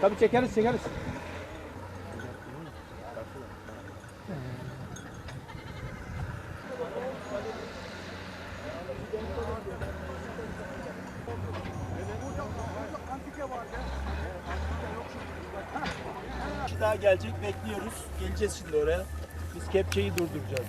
Tabii çekeriz çekeriz. daha gelecek bekliyoruz. Geleceğiz şimdi oraya. Biz kepçeyi durduracağız.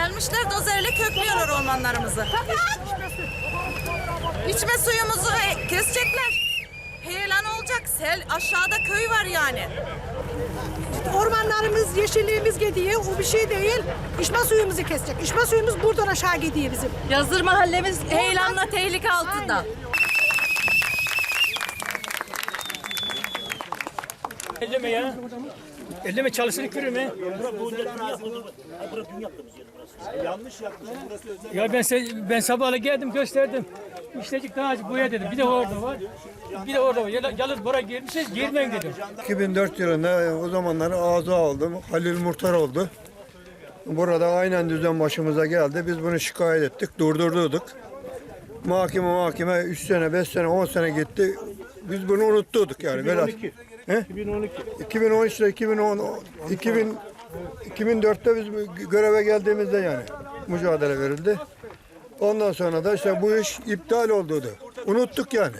Gelmişler dozerle köklüyorlar ormanlarımızı. İçme suyumuzu kesecekler. Heyelan olacak. Sel aşağıda köy var yani. Ormanlarımız, yeşilliğimiz gidiyor. O bir şey değil. İçme suyumuzu kesecek. İçme suyumuz buradan aşağı gidiyor bizim. Yazır mahallemiz heyelanla tehlike altında. Elleme ya. Elleme çalışsın kürüme. Yanlış yapmışız. Burası özel. Ya ben se- ben sabahla geldim gösterdim. İşlecik daha boya dedim. Bir de orada var. Bir de orada var. Yal- Yalnız buraya girmişsiniz girmeyin dedim. 2004 yılında o zamanları ağza aldım. Halil Murtar oldu. Burada aynen düzen başımıza geldi. Biz bunu şikayet ettik, durdurduk. Mahkeme mahkeme 3 sene, 5 sene, 10 sene gitti. Biz bunu unutturduk yani. Biraz. 2012. He? 2012. 2013'te 2010 2000 2004'te biz göreve geldiğimizde yani mücadele verildi. Ondan sonra da işte bu iş iptal oldu. Unuttuk yani.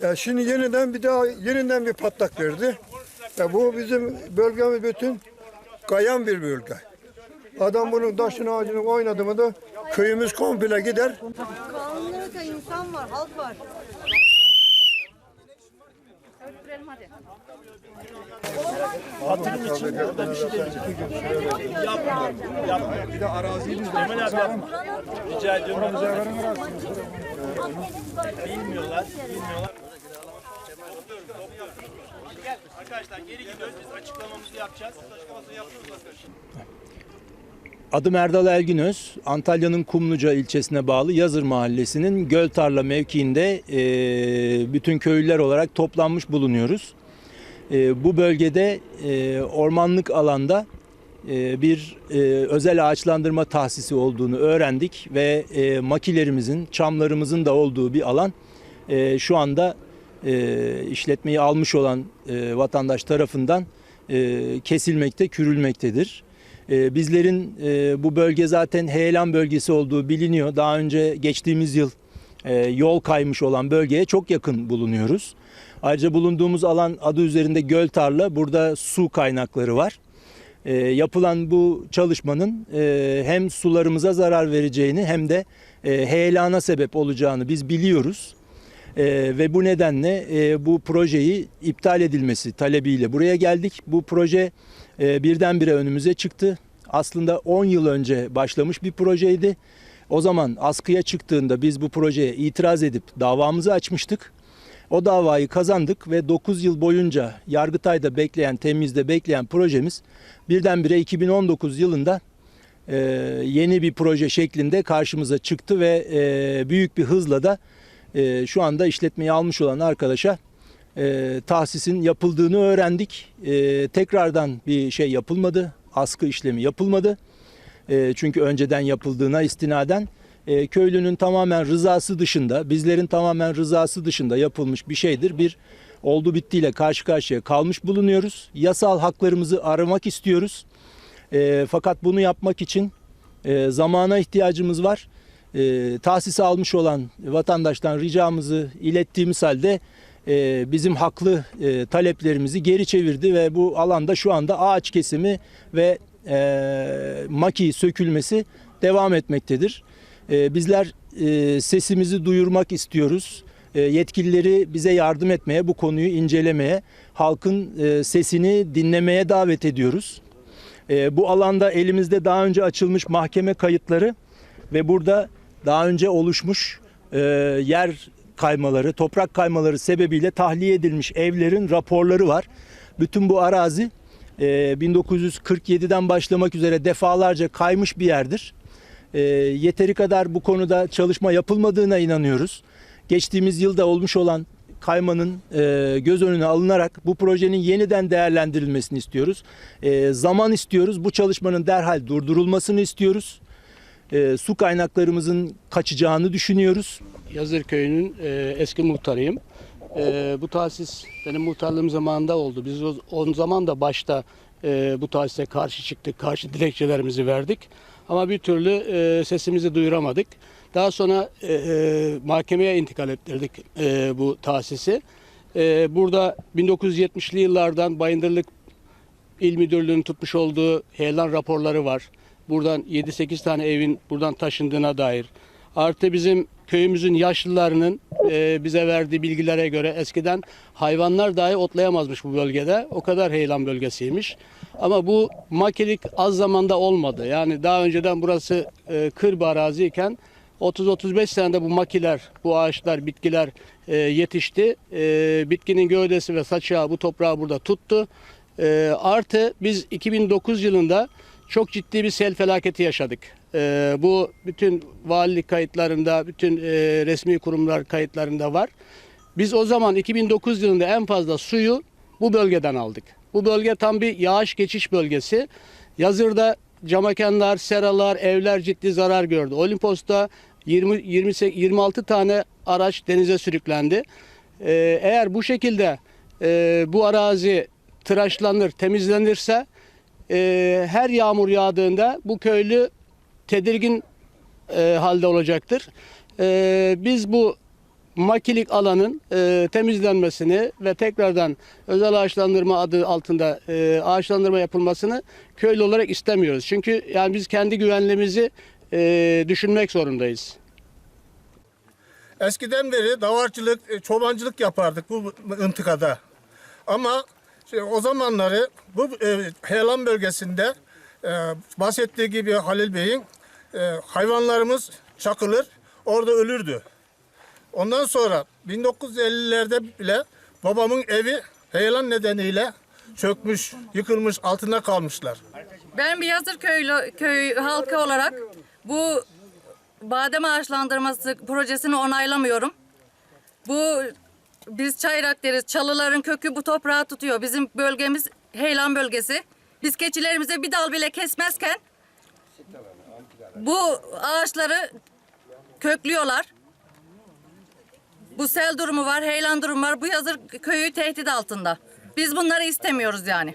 Ya şimdi yeniden bir daha yeniden bir patlak verdi. Ya bu bizim bölgemiz bütün kayan bir bölge. Adam bunun taşını ağacını oynadı mı da köyümüz komple gider. Kanunlarda insan var, halk var. Hatırım için burada bir şey demeyeceğim. Yapma. Yapma. Bir de araziyi Kemal abi yapma. Rica ediyorum. Bilmiyorlar. Bilmiyorlar. Biz arkadaşlar. Adım Erdal Elginöz. Antalya'nın Kumluca ilçesine bağlı Yazır Mahallesi'nin Göltarla mevkiinde e, bütün köylüler olarak toplanmış bulunuyoruz. E, bu bölgede e, ormanlık alanda e, bir e, özel ağaçlandırma tahsisi olduğunu öğrendik ve e, makilerimizin, çamlarımızın da olduğu bir alan e, şu anda e, işletmeyi almış olan e, vatandaş tarafından e, kesilmekte, kürülmektedir. E, bizlerin e, bu bölge zaten heyelan bölgesi olduğu biliniyor. Daha önce geçtiğimiz yıl yol kaymış olan bölgeye çok yakın bulunuyoruz. Ayrıca bulunduğumuz alan adı üzerinde göl tarla. Burada su kaynakları var. E, yapılan bu çalışmanın e, hem sularımıza zarar vereceğini hem de e, heyelana sebep olacağını biz biliyoruz. E, ve bu nedenle e, bu projeyi iptal edilmesi talebiyle buraya geldik. Bu proje e, birdenbire önümüze çıktı. Aslında 10 yıl önce başlamış bir projeydi. O zaman askıya çıktığında biz bu projeye itiraz edip davamızı açmıştık. O davayı kazandık ve 9 yıl boyunca Yargıtay'da bekleyen, temizde bekleyen projemiz birdenbire 2019 yılında e, yeni bir proje şeklinde karşımıza çıktı ve e, büyük bir hızla da e, şu anda işletmeyi almış olan arkadaşa e, tahsisin yapıldığını öğrendik. E, tekrardan bir şey yapılmadı, askı işlemi yapılmadı. E, çünkü önceden yapıldığına istinaden e, köylünün tamamen rızası dışında, bizlerin tamamen rızası dışında yapılmış bir şeydir. Bir oldu bittiyle karşı karşıya kalmış bulunuyoruz. Yasal haklarımızı aramak istiyoruz. E, fakat bunu yapmak için e, zamana ihtiyacımız var. E, almış olan vatandaştan ricamızı ilettiğimiz halde bizim haklı taleplerimizi geri çevirdi ve bu alanda şu anda ağaç kesimi ve e, maki sökülmesi devam etmektedir. E, bizler e, sesimizi duyurmak istiyoruz. e, yetkilileri bize yardım etmeye, bu konuyu incelemeye, halkın e, sesini dinlemeye davet ediyoruz. E, bu alanda elimizde daha önce açılmış mahkeme kayıtları ve burada daha önce oluşmuş e, yer kaymaları, toprak kaymaları sebebiyle tahliye edilmiş evlerin raporları var. Bütün bu arazi e, 1947'den başlamak üzere defalarca kaymış bir yerdir. E, yeteri kadar bu konuda çalışma yapılmadığına inanıyoruz. Geçtiğimiz yılda olmuş olan kaymanın e, göz önüne alınarak bu projenin yeniden değerlendirilmesini istiyoruz. E, zaman istiyoruz. Bu çalışmanın derhal durdurulmasını istiyoruz. E, su kaynaklarımızın kaçacağını düşünüyoruz. Yazır Köyü'nün e, eski muhtarıyım. E, bu tahsis benim muhtarlığım zamanında oldu. Biz o, o zaman da başta e, bu tahsise karşı çıktık, karşı dilekçelerimizi verdik. Ama bir türlü e, sesimizi duyuramadık. Daha sonra e, e, mahkemeye intikal ettirdik e, bu tahsisi. E, burada 1970'li yıllardan Bayındırlık İl Müdürlüğü'nün tutmuş olduğu heyelan raporları var. Buradan 7-8 tane evin buradan taşındığına dair. Artı bizim köyümüzün yaşlılarının e, bize verdiği bilgilere göre eskiden hayvanlar dahi otlayamazmış bu bölgede. O kadar heyelan bölgesiymiş. Ama bu makilik az zamanda olmadı. Yani daha önceden burası e, kır bir araziyken 30-35 senede bu makiler, bu ağaçlar, bitkiler e, yetişti. E, bitkinin gövdesi ve saçağı bu toprağı burada tuttu. E, artı biz 2009 yılında çok ciddi bir sel felaketi yaşadık. E, bu bütün valilik kayıtlarında, bütün e, resmi kurumlar kayıtlarında var. Biz o zaman 2009 yılında en fazla suyu bu bölgeden aldık. Bu bölge tam bir yağış geçiş bölgesi. Yazırda camakanlar, seralar, evler ciddi zarar gördü. Olimpos'ta 20, 28, 26 tane araç denize sürüklendi. Ee, eğer bu şekilde e, bu arazi tıraşlanır, temizlenirse e, her yağmur yağdığında bu köylü tedirgin e, halde olacaktır. E, biz bu makilik alanın e, temizlenmesini ve tekrardan özel ağaçlandırma adı altında e, ağaçlandırma yapılmasını köylü olarak istemiyoruz. Çünkü yani biz kendi güvenliğimizi e, düşünmek zorundayız. Eskiden beri davarcılık, e, çobancılık yapardık bu ıntıkada. Ama şey, o zamanları bu e, heyelan bölgesinde e, bahsettiği gibi Halil Bey'in e, hayvanlarımız çakılır, orada ölürdü. Ondan sonra 1950'lerde bile babamın evi heyelan nedeniyle çökmüş, yıkılmış, altında kalmışlar. Ben bir Yazır köylü, köy halkı olarak bu badem ağaçlandırması projesini onaylamıyorum. Bu biz çayrak deriz. Çalıların kökü bu toprağı tutuyor. Bizim bölgemiz heyelan bölgesi. Biz keçilerimize bir dal bile kesmezken bu ağaçları köklüyorlar. Bu sel durumu var, heyelan durumu var. Bu yazır köyü tehdit altında. Biz bunları istemiyoruz yani.